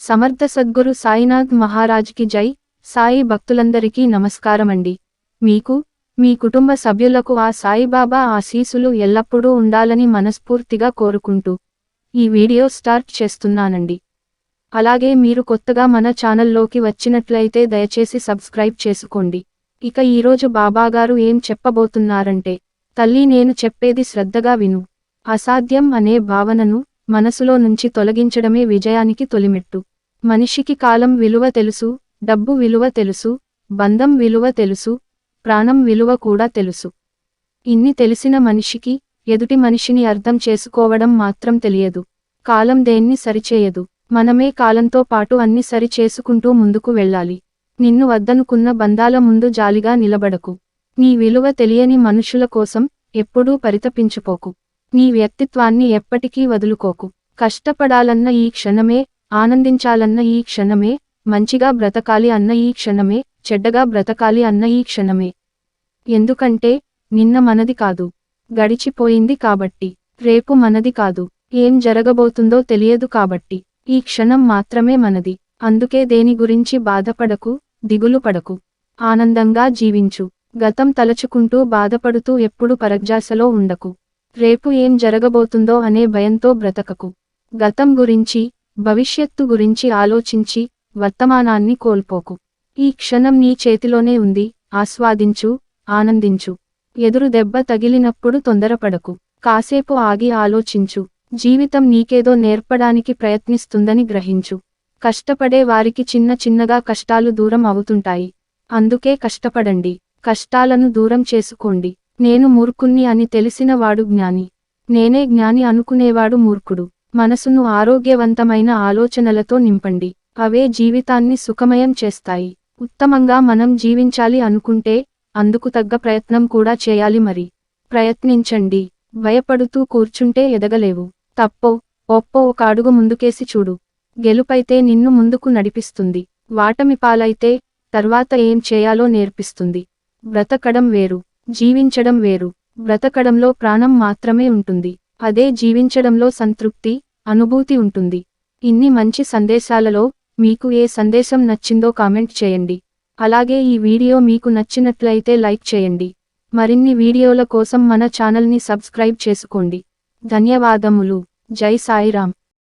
సమర్థ సద్గురు సాయినాథ్ మహారాజ్కి జై. సాయి భక్తులందరికీ నమస్కారమండి. మీకు మీ కుటుంబ సభ్యులకు ఆ సాయిబాబా ఆశీసులు ఎల్లప్పుడూ ఉండాలని మనస్ఫూర్తిగా కోరుకుంటూ ఈ వీడియో స్టార్ట్ చేస్తున్నానండి. అలాగే మీరు కొత్తగా మన ఛానల్లోకి వచ్చినట్లయితే దయచేసి సబ్స్క్రైబ్ చేసుకోండి. ఇక ఈరోజు బాబాగారు ఏం చెప్పబోతున్నారంటే తల్లి నేను చెప్పేది శ్రద్ధగా విను. అసాధ్యం అనే భావనను మనసులో నుంచి తొలగించడమే విజయానికి తొలిమెట్టు. మనిషికి కాలం విలువ తెలుసు డబ్బు విలువ తెలుసు బంధం విలువ తెలుసు ప్రాణం విలువ కూడా తెలుసు. ఇన్ని తెలిసిన మనిషికి ఎదుటి మనిషిని అర్థం చేసుకోవడం మాత్రం తెలియదు. కాలం దేన్ని సరిచేయదు. మనమే కాలంతో పాటు అన్ని సరి చేసుకుంటూ ముందుకు వెళ్ళాలి. నిన్ను వద్దనుకున్న బంధాల ముందు జాలిగా నిలబడకు. నీ విలువ తెలియని మనుషుల కోసం ఎప్పుడూ పరితపించుకోకు నీ వ్యక్తిత్వాన్ని ఎప్పటికీ వదులుకోకు. కష్టపడాలన్న ఈ క్షణమే ఆనందించాలన్న ఈ క్షణమే మంచిగా బ్రతకాలి అన్న ఈ క్షణమే చెడ్డగా బ్రతకాలి అన్న ఈ క్షణమే. ఎందుకంటే నిన్న మనది కాదు. గడిచిపోయింది కాబట్టి. రేపు మనది కాదు. ఏం జరగబోతుందో తెలియదు కాబట్టి. ఈ క్షణం మాత్రమే మనది. అందుకే దేని గురించి బాధపడకు దిగులు పడకు. ఆనందంగా జీవించు. గతం తలచుకుంటూ బాధపడుతూ ఎప్పుడు పరగ్జాసలో ఉండకు. రేపు ఏం జరగబోతుందో అనే భయంతో బ్రతకకు. గతం గురించి భవిష్యత్తు గురించి ఆలోచించి వర్తమానాన్ని కోల్పోకు. ఈ క్షణం నీ చేతిలోనే ఉంది ఆస్వాదించు ఆనందించు. ఎదురు దెబ్బ తగిలినప్పుడు తొందరపడకు. కాసేపు ఆగి ఆలోచించు. జీవితం నీకేదో నేర్పడానికి ప్రయత్నిస్తుందని గ్రహించు. కష్టపడే వారికి చిన్న చిన్నగా కష్టాలు దూరం అవుతుంటాయి. అందుకే కష్టపడండి. కష్టాలను దూరం చేసుకోండి. నేను మూర్ఖుణ్ణి అని తెలిసిన వాడు జ్ఞాని. నేనే జ్ఞాని అనుకునేవాడు మూర్ఖుడు. మనసును ఆరోగ్యవంతమైన ఆలోచనలతో నింపండి. అవే జీవితాన్ని సుఖమయం చేస్తాయి. ఉత్తమంగా మనం జీవించాలి అనుకుంటే అందుకు తగ్గ ప్రయత్నం కూడా చేయాలి మరి. ప్రయత్నించండి. భయపడుతూ కూర్చుంటే ఎదగలేవు. తప్పో ఒప్పో ఒక అడుగు ముందుకేసి చూడు. గెలుపైతే నిన్ను ముందుకు నడిపిస్తుంది. వాటమి పాలైతే తర్వాత ఏం చేయాలో నేర్పిస్తుంది. బ్రతకడం వేరు. జీవించడం వేరు. బ్రతకడంలో ప్రాణం మాత్రమే ఉంటుంది. అదే జీవించడంలో సంతృప్తి అనుభూతి ఉంటుంది. ఇన్ని మంచి సందేశాలలో మీకు ఏ సందేశం నచ్చిందో కామెంట్ చేయండి. అలాగే ఈ వీడియో మీకు నచ్చినట్లయితే లైక్ చేయండి. మరిన్ని వీడియోల కోసం మన ఛానల్ని సబ్స్క్రైబ్ చేసుకోండి. ధన్యవాదములు. జై సాయిరామ్.